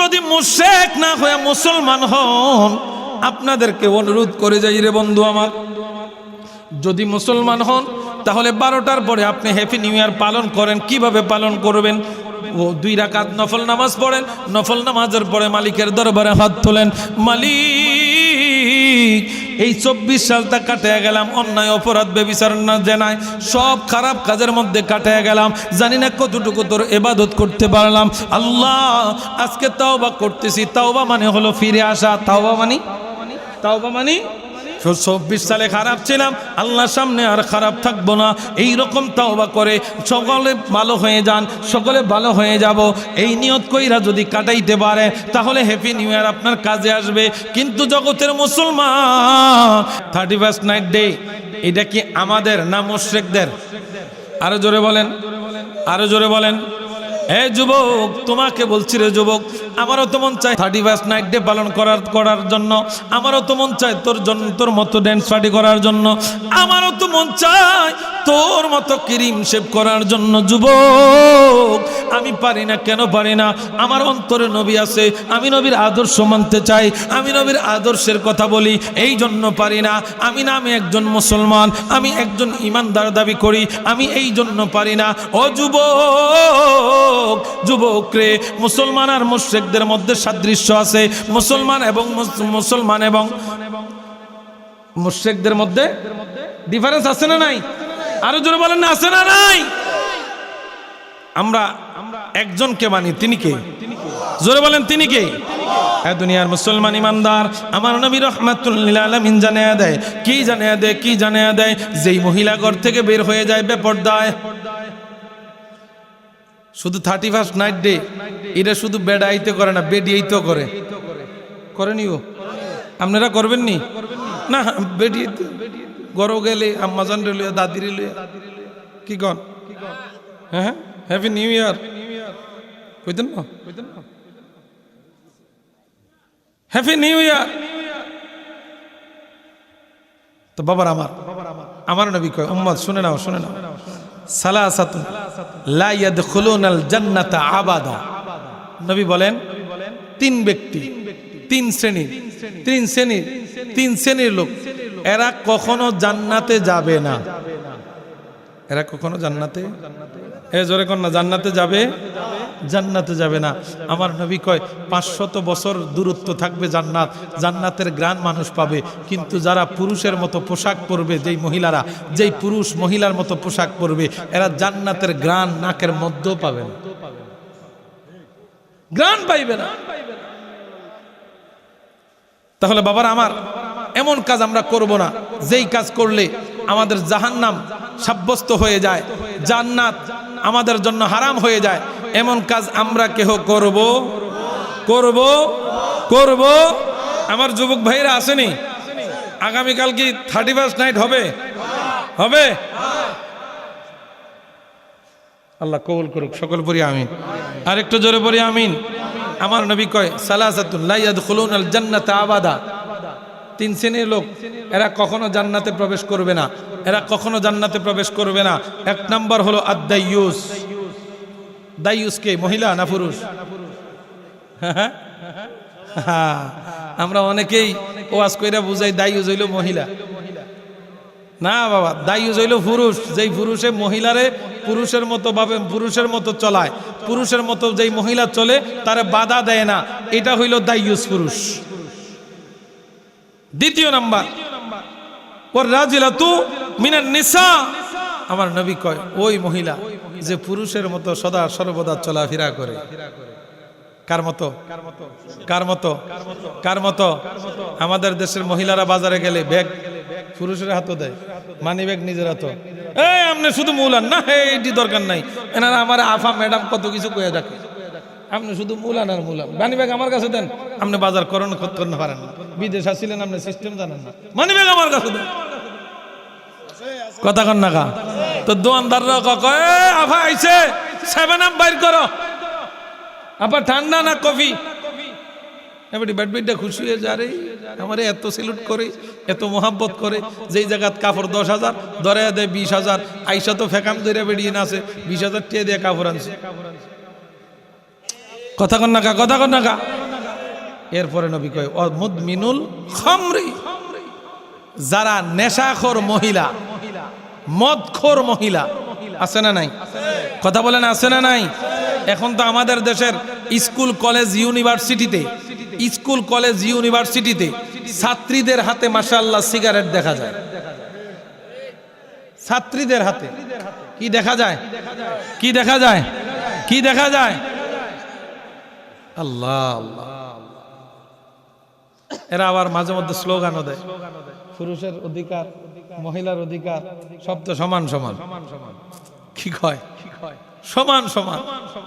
যদি মুশেক না হয়ে মুসলমান হন, আপনাদেরকে অনুরোধ করে যাই রে বন্ধু আমার। যদি মুসলমান হন, তাহলে বারোটার পরে আপনি হ্যাপি নিউ ইয়ার পালন করেন। কীভাবে পালন করবেন? ও, দুই রাকাত নফল নামাজ পড়েন। নফল নামাজের পরে মালিকের দরবারে হাত তোলেন। মালিক এই চব্বিশ সালটা কাটিয়ে গেলাম, অন্যায়, অপরাধ, বেবিচার না জেনায় সব খারাপ কাজের মধ্যে কাটিয়ে গেলাম। জানি না কতটুকু তোর এবাদত করতে পারলাম। আল্লাহ, আজকে তাওবা করতেছি। তাওবা মানে হলো ফিরে আসা। তাওবা মানে? তাওবা মানে? চব্বিশ সালে খারাপ ছিলাম, আল্লাহর সামনে আর খারাপ থাকব না। এই রকম তাওবা করে সকলে ভালো হয়ে যান, সকলে ভালো হয়ে যাব। এই নিয়ত কইরা যদি কাটাইতে পারে, তাহলে হ্যাপি নিউ ইয়ার আপনার কাজে আসবে। কিন্তু জগতের মুসলমান থার্টি ফার্স্ট নাইট ডে এটা কি আমাদের না মুশ্রেকদের? আরও জোরে বলেন, আরও জোরে বলেন। এ যুবক, তোমাকে বলছি রে যুবক, আমারও তো মন চায় থার্টি ফার্স্ট নাইট ডে পালন করার করার জন্য। আমারও তো মন চায় তোর জন্য তোর মতো ড্যান্স পার্টি করার জন্য। আমারও তো মন চায় তোর মতো ক্রিম শেভ করার জন্য যুবক, আমি পারি না, কেন পারি না? আমার অন্তরে নবী আছে, আমি নবীর আদর্শ মানতে চাই, আমি নবীর আদর্শের কথা বলি, এই জন্য পারি না। আমি না, আমি একজন মুসলমান, আমি একজন ইমানদার দাবি করি, আমি এই জন্য পারি না। ও যুবক যুবক রে, মুসলমান আর মুশ্রেকদের মধ্যে সাদৃশ্য আছে। মুসলমান এবং মুসলমান এবং মুশ্রেকদের মধ্যে ডিফারেন্স আছে না নাই? আরও জোরে বলেন আছে না নাই? আমরা একজনকে মানি তিনি কে? জোরে বলেন, তিনি কে? হ্যাঁ দুনিয়ার মুসলমান ইমানদার, আমার নবী রহমাতুল্লিল আলমিন জানিয়ে দেয়। কি জানিয়ে দেয়, কি জানিয়ে দেয়? যেই মহিলা ঘর থেকে বের হয়ে যায় বেপর্দায়। শুধু থার্টি ফার্স্ট নাইট ডে এটা শুধু বেডাইতে করে না বেডিয়েই তো করে। করেনিও? আপনারা করবেন নি না বেডিয়ে গরো গেলে আম্মাজান রেলুয়া দাদি রেলুয়া কি কন? হ্যাঁ হ্যাপি নিউ ইয়ার কইতেন না? হ্যাপি নিউ ইয়ার তো বাবার আমার। আমার নবী কয়, উম্মত, শুনে নাও শুনে নাও। সালাসাতুন, লা ইয়াদখুলুনাল জান্নাতা আবাদা। নবী বলেন, তিন ব্যক্তি, তিন শ্রেণি তিন শ্রেণির তিন শ্রেণির লোক এরা কখনো জান্নাতে যাবে না। এরা কখনো জান্নাতে? এ জোরে কন না জান্নাতে যাবে? জান্নাতে যাবে না। আমার নবী কয়, পাঁচশত বছর দূরত্ব থাকবে জান্নাত, জান্নাতের গ্রান মানুষ পাবে। কিন্তু যারা পুরুষের মতো পোশাক পরবে, যেই মহিলারা, যেই পুরুষ মহিলার মতো পোশাক পরবে, এরা জান্নাতের গ্রান নাকের মধ্যেও পাবে না। গ্রান পাইবে না। তাহলে বাবার আমার এমন কাজ আমরা করব না। যেই কাজ করলে আমাদের জাহান্নাম সাব্যস্ত হয়ে যায়, জান্নাত আমাদের জন্য হারাম হয়ে যায়, এমন কাজ আমরা কেহ করব? করব? করব? আমার যুবক ভাইরা আসেনি? আগামীকাল কি থার্টি ফার্স্ট নাইট হবে? হবে? আল্লাহ কবুল করুক, সকল পরি আমিন। আরেকটু জোরে পড়ি, আমিন। আমার নবী কয়, সালাসাতুন লা ইয়াদখুলুনাল জান্নাতা আবাদা। তিন শ্রেণির লোক, এরা কখনো জান্নাতে প্রবেশ করবে না। এরা কখনো জান্নাতে প্রবেশ করবে না। এক নম্বর হলো আদাইয়ুস দাইয়ুস কে? মহিলা না পুরুষ? হ্যাঁ। আমরা অনেকেই ওয়াজ কইরা বুঝাই, দাইয়ুস হইল মহিলা। না বাবা দায়ুজ হইল পুরুষ। যেই পুরুষে মহিলারে পুরুষের মতো ভাবে, পুরুষের মতো চলায়। পুরুষের মতো যেই মহিলা চলে, তারে বাধা দেয় না। এটা হইল দায়ুস পুরুষ। দ্বিতীয় নাম্বার ওর রাজিলা তু মিনার নিসা। আমার নবী কয়, ওই মহিলা যে পুরুষের মতো সদা সর্বদা চলাফেরা করে। কার মতো? কার মতো? কার মতো? আমাদের দেশের মহিলারা বাজারে গেলে ব্যাগ পুরুষের হাতও দেয়, মানি ব্যাগ নিজের হাতও। এই, আপনি শুধু মূলান না এইটি দরকার নাই। এনারা আমার আফা, ম্যাডাম কত কিছু কয়ে থাকে আপনি শুধু মূলান আর মূলান। মানি ব্যাগ আমার কাছে দেন। আপনি বাজার করণ করতে পারেন না। বিদেশ আসছিলেন আপনি সিস্টেম জানেন না। মানি ব্যাগ আমার কাছে কথা কন না তো দোয়ানদাররা কয় "এ, আফা আইছে সেভেন আপ বাইর করো। আপা ঠান্ডা না কফি? এবারে ব্যাডমিন্টন খুশি হয়ে যা রে। আমারে এত সেলুট করে এত মোহাব্বত করে। যেই জায়গাত কাপড় দশ হাজার ধরে দেয় বিশ হাজার। আইসা তো ফেকাম ধরে বেরিয়ে না আছে বিশ হাজার টিয়ে দিয়ে কাপড় আনছে। কথা কন না কথা কন না কা এরপরে নবী কয় মুদমিনুল খামরি। যারা নেশাখোর মহিলা, মদখোর মহিলা, আছে না নাই? কথা বলেন, আছে না নাই? এখন তো আমাদের দেশের স্কুল, কলেজ, ইউনিভার্সিটিতে, স্কুল, কলেজ, ইউনিভার্সিটিতে ছাত্রীদের হাতে মাসাল্লাহ সিগারেট দেখা যায়। ছাত্রীদের হাতে। কি দেখা যায়? কি দেখা যায়? কি দেখা যায়? আল্লাহ আল্লাহ। এরা আবার মাঝে মধ্যে স্লোগানও দেয়। পুরুষের অধিকার মহিলার অধিকার সব তো সমান সমান। সমান সমান। কি কয়? সমান সমান।